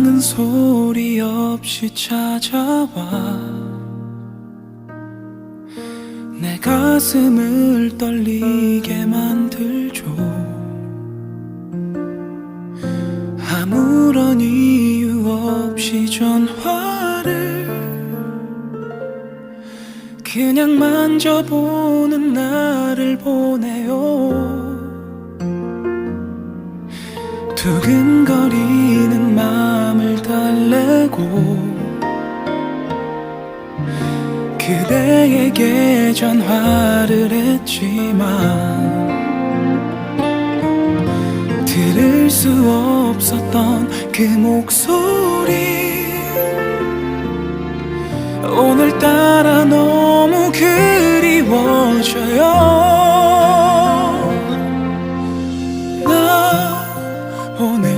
사랑은 소리 없이 찾아와. 내 가슴을 떨리게 만들죠. 아무런 이유 없이 전화를 그냥 만져보는 나를 보내요. 두근거리는 마음 을 달래고 그대에게 전화를 했지만 들을 수 없었던 그 목소리 오늘따라 너무 그리워져요. 나 오늘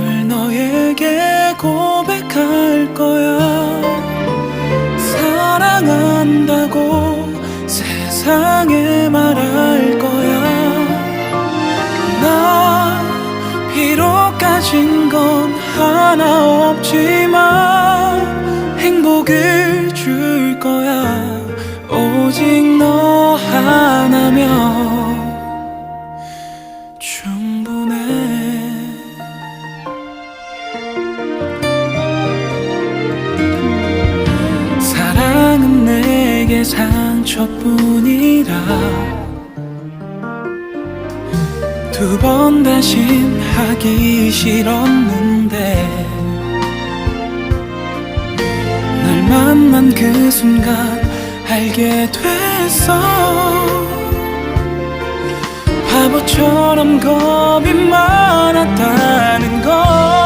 세상에 말할 거야. 나 비록 가진 건 하나 없지만 행복을 줄 거야 상처뿐이라. 두 번 다신 하기 싫었는데. 널 만난 그 순간 알게 됐어. 바보처럼 겁이 많았다는 걸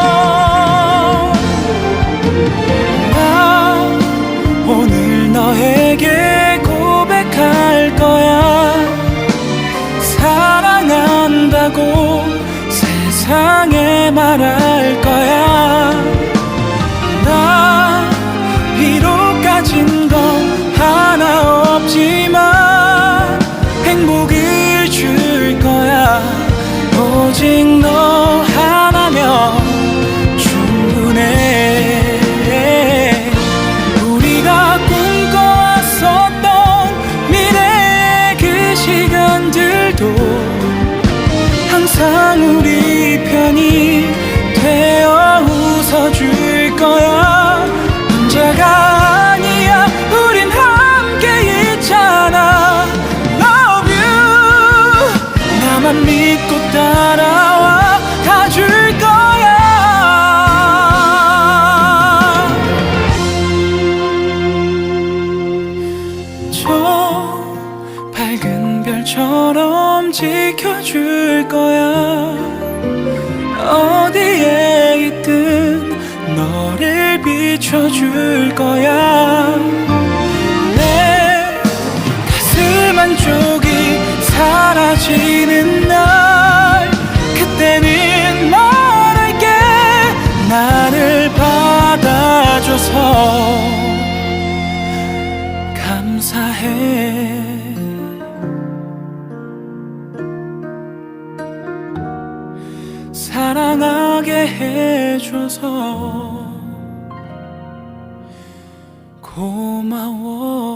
사랑한다고 세상에 말할 거야. 나 비록 가진 건 하나 없지만 행복을 줄 거야. 오직 너 밝은 별처럼 지켜줄 거야. 어디에 있든 너를 비춰줄 거야. 내 가슴 한쪽이 사라지는 해줘서 고마워